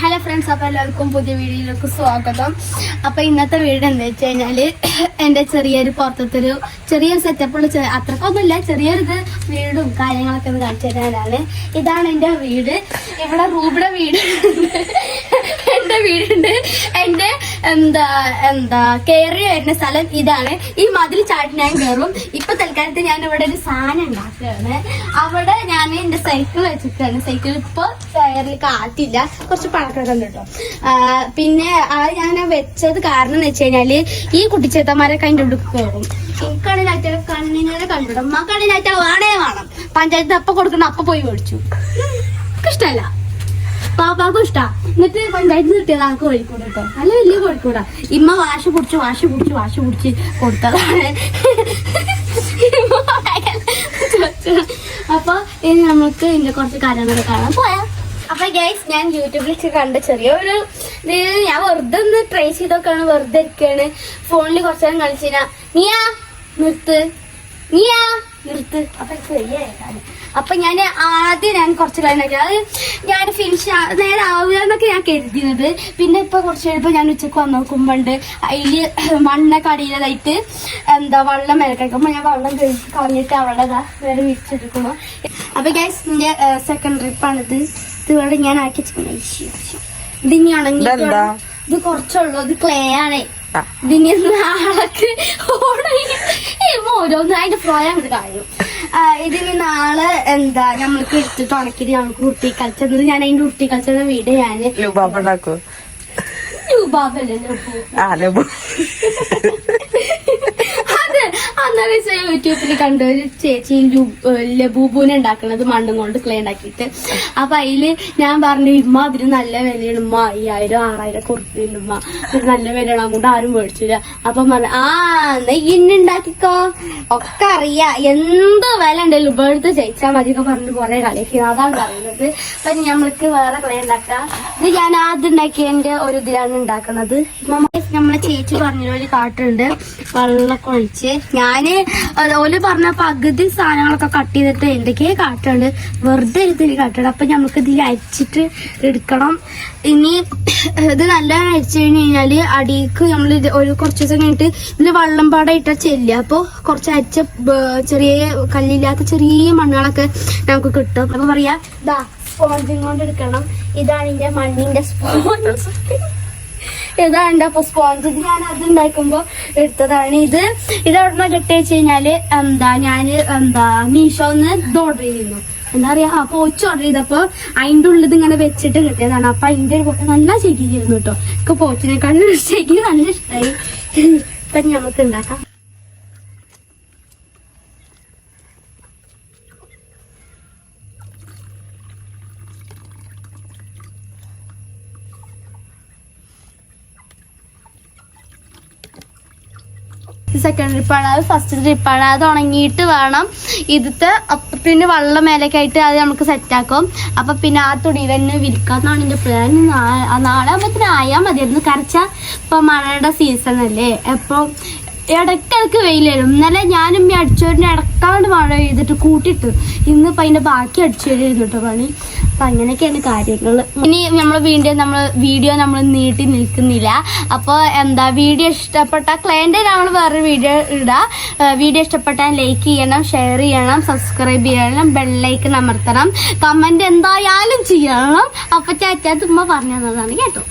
Hello friends അപ്പോൾ എല്ലാവർക്കും പുതിയ വീഡിയോയിലേക്ക് സ്വാഗതം. അപ്പോൾ ഇന്നത്തെ വീഡിയോ എന്താ വെച്ച് കഴിഞ്ഞാൽ എന്റെ ചെറിയൊരു പുറത്തത്തെ ഒരു ചെറിയൊരു സെറ്റപ്പുള്ള അത്രക്കൊന്നുമില്ല ചെറിയൊരു ഇത് വീടും കാര്യങ്ങളൊക്കെ ഒന്ന് കാണിച്ചു തരാനാണ്. ഇതാണ് എന്റെ വീട്. ഇവിടെ റൂബിയുടെ വീട് എന്റെ വീടുണ്ട്. എന്റെ എന്താ എന്താ കയറി വരുന്ന സ്ഥലം ഇതാണ്. ഈ മതിൽ ചാട്ടി ഞാൻ കയറും ഇപ്പൊ തൽക്കാലത്ത് ഞാൻ ഇവിടെ ഒരു സാധനം ഉണ്ടാക്കുകയാണ്. അവിടെ ഞാൻ എന്റെ സൈക്കിൾ വെച്ചിട്ടാണ്. സൈക്കിൾ ഇപ്പൊ കയറിൽ കാറ്റില്ല കുറച്ച് പഴക്കം കണ്ടിട്ടോ പിന്നെ അത് ഞാൻ വെച്ചത് കാരണം എന്ന് വെച്ച് കഴിഞ്ഞാൽ ഈ കുട്ടിച്ചേത്തന്മാരൊക്കെ അതിന്റെ ഉടുക്ക് കയറും എനിക്കാണെങ്കിൽ കണ്ണിനെ കണ്ടിടും. അമ്മക്കാണെങ്കിൽ അച്ഛൻ വേണേ വേണം. പഞ്ചായത്ത് അപ്പൊ കൊടുക്കണം അപ്പൊ പോയി മേടിച്ചു. ഇഷ്ടമല്ല പാപ്പാക്കും ഇഷ്ടാ. എന്നിട്ട് പഞ്ചായത്ത് കിട്ടിയത് ആൾക്ക് കോഴിക്കോട് കേട്ടോ നല്ല വലിയ കോഴിക്കോടാ. ഇമ്മ വാശി പിടിച്ച് വാശി പിടിച്ച് വാശി പിടിച്ച് കൊടുത്തതാണ്. അപ്പൊ ഇനി നമുക്ക് ഇതിന്റെ കുറച്ച് കാര്യങ്ങളൊക്കെ കാണാൻ പോയാ. അപ്പൊ ഗൈസ് ഞാൻ യൂട്യൂബിൽ കണ്ട ചെറിയ ഒരു ഞാൻ വെറുതെ ഒന്ന് ട്രൈ ചെയ്തൊക്കെയാണ് വെറുതെ ഇരിക്കാണ് ഫോണിൽ കുറച്ചു നേരം കളിച്ചിനാ നീയാ നിർത്ത്. നീയാ നിർത്ത്. അപ്പൊ ഞാൻ ആദ്യം ഞാൻ കുറച്ച് കഴിഞ്ഞാൽ അത് ഞാൻ ഫിനിഷ് നേരെ ആവുക എന്നൊക്കെ ഞാൻ കരുതിയത്. പിന്നെ ഇപ്പൊ കുറച്ച് കഴിയുമ്പോൾ ഞാൻ ഉച്ചയ്ക്ക് വന്ന് നോക്കുമ്പോണ്ട് അതിൽ മണ്ണൊക്കെ അടിയിലതായിട്ട് എന്താ വെള്ളം മേലക്കുമ്പോ ഞാൻ വെള്ളം കഴിച്ച് കളഞ്ഞിട്ട് അവളതാ വേറെ വിരിച്ചെടുക്കുന്നു. അപ്പൊ ഗൈസ് എന്റെ സെക്കൻഡ് ട്രിപ്പാണിത് ഇത് ഇവിടെ ഞാൻ ആക്കി ഇത് ഇനി ഉണങ്ങി? ഇത് കുറച്ചുള്ളൂ. ഇത് ക്ലേ ആണ്. ആ. ഇതിന് നാളേക്ക് ഓരോന്ന് അതിന്റെ ഫ്ലോ അങ്ങോട്ട് കാര്യം ഇതിന് നാളെ എന്താ നമ്മൾക്ക് എടുത്തിട്ട് ഉണക്കിട്ട് നമുക്ക് ഉരുട്ടി കളിച്ചത്. ഞാൻ അതിന്റെ ഉരുട്ടി കളിച്ചത് വീട് ഞാൻ ലുബാബ് ഉണ്ടാക്കൂ? രൂപാബല്ലേ ലൂബു. ആ ലബു യൂട്യൂബിൽ കണ്ട ഒരു ചേച്ചി ലബൂബൂനെ ഉണ്ടാക്കണത് മണ്ണും കൊണ്ട് ക്ലേ ഉണ്ടാക്കിയിട്ട്. അപ്പൊ അതിൽ ഞാൻ പറഞ്ഞു ഇമ്മ അതിന് നല്ല വിലയാണ് ഉമ്മ. അയ്യായിരം ആറായിരം കൊടുക്കുന്നുണ്ട് ഉമ്മ. നല്ല വിലയാണ്. അങ്ങോട്ട് ആരും മേടിച്ചില്ല. അപ്പൊ പറഞ്ഞു ആ എന്നാ ഉണ്ടാക്കിക്കോ. ഒക്കെ അറിയാ. എന്ത് വില ഉണ്ടല്ലോ ഇവിടുത്തെ ജയിച്ചാൽ മതി ഒക്കെ പറഞ്ഞു കുറെ കളിയാക്കി. അതാണ് പറയുന്നത്. അപ്പൊ നമ്മൾക്ക് വേറെ ക്ലേ ഉണ്ടാക്കാം. ഇത് ഞാൻ ആദ്യം ഉണ്ടാക്കിയതിന്റെ ഒരു ഇതിലാണ് ഉണ്ടാക്കുന്നത് നമ്മ- നമ്മളെ ചേച്ചി പറഞ്ഞ ഒരു കാട്ടുണ്ട്. വെള്ളമൊക്കെ ഒഴിച്ച്. ഞാൻ ഓൽ പറഞ്ഞ പകുതി സാധനങ്ങളൊക്കെ കട്ട് ചെയ്തിട്ട് എന്തൊക്കെയാ കാട്ടുണ്ട് വെറുതെ ഇതിൽ കാട്ടുണ്ട് അപ്പൊ നമുക്ക് ഇതിൽ അരിച്ചിട്ട് എടുക്കണം. ഇനി ഇത് നല്ല അരിച്ചു കഴിഞ്ഞ് കഴിഞ്ഞാൽ അടിക്ക് നമ്മൾ ഒരു കുറച്ച് ദിവസം കഴിഞ്ഞിട്ട് ഇതിൽ വെള്ളം പാടം ഇട്ട ചെല്ലുക. അപ്പോൾ കുറച്ച് അരിച്ച ചെറിയ കല്ലില്ലാത്ത ചെറിയ മണ്ണുകളൊക്കെ നമുക്ക് കിട്ടും. അപ്പൊ പറയാ ഇതാ സ്പോഞ്ചും കൊണ്ട് എടുക്കണം. ഇതാണ് ഇതിന്റെ മണ്ണിന്റെ സ്പോഞ്ച് ഇതാണ് എന്റെ അപ്പൊ സ്പോഞ്ച് ഞാൻ അത് ഉണ്ടാക്കുമ്പോ എടുത്തതാണ്. ഇത് ഇത് എവിടെ നിന്ന് കിട്ടിയ വെച്ച് കഴിഞ്ഞാൽ എന്താ ഞാൻ എന്താ മീഷോന്ന് ഇത് ഓർഡർ ചെയ്തിരുന്നു. എന്താ പറയാ? അപ്പൊ ഒച്ച ഓർഡർ ചെയ്തപ്പോ അതിന്റെ ഉള്ളത് ഇങ്ങനെ വെച്ചിട്ട് കിട്ടിയതാണ്. അപ്പൊ അതിന്റെ ഒരു പൊട്ട് നല്ല ശരിയായിരുന്നു കേട്ടോ. എനിക്ക് പോച്ചിനെക്കാളും ശരിക്കും നല്ല ഇഷ്ടമായി ഇപ്പൊ ഞമ്മക്ക് ഉണ്ടാക്കാം. സെക്കൻഡ് ട്രിപ്പാണ് അത് ഫസ്റ്റ് ട്രിപ്പാണ് അത് ഉണങ്ങിയിട്ട് വേണം. ഇതിത്തെ പിന്നെ വെള്ളം മേലേക്ക് ആയിട്ട് അത് നമുക്ക് സെറ്റാക്കും അപ്പൊ പിന്നെ ആ തുണി തന്നെ വിരിക്കാന്നാണ് എന്റെ പ്ലാൻ നാളെ ആകുമ്പത്തിന് ആയാൽ മതിയായിരുന്നു കരച്ച ഇപ്പൊ മഴയുടെ സീസൺ അല്ലേ? അപ്പൊ ഇടയ്ക്കിടയ്ക്ക് വെയിൽ വരും. ഇന്നലെ ഞാനും ഈ അടിച്ചോരിന്റെ ഇടക്കാണ്ട് മഴ ചെയ്തിട്ട് കൂട്ടിട്ടു. ഇന്നിപ്പോ അതിന്റെ ബാക്കി അടിച്ചോരിയിരുന്നു കേട്ടോ പണി. അപ്പൊ അങ്ങനെയൊക്കെയാണ് കാര്യങ്ങൾ ഇനി നമ്മൾ വീണ്ടും നമ്മൾ വീഡിയോ നമ്മൾ നീട്ടി നിൽക്കുന്നില്ല. അപ്പോൾ എന്താ വീഡിയോ ഇഷ്ടപ്പെട്ട ക്ലയന്റ് നമ്മൾ വേറൊരു വീഡിയോ ഇടാ. വീഡിയോ ഇഷ്ടപ്പെട്ടാൽ ലൈക്ക് ചെയ്യണം ഷെയർ ചെയ്യണം സബ്സ്ക്രൈബ് ചെയ്യണം ബെല്ലൈക്കൺ അമർത്തണം. കമന്റ് എന്തായാലും ചെയ്യണം. അപ്പൊ ചാച്ചാ തുമ്മ പറഞ്ഞു തന്നതാണ് കേട്ടോ.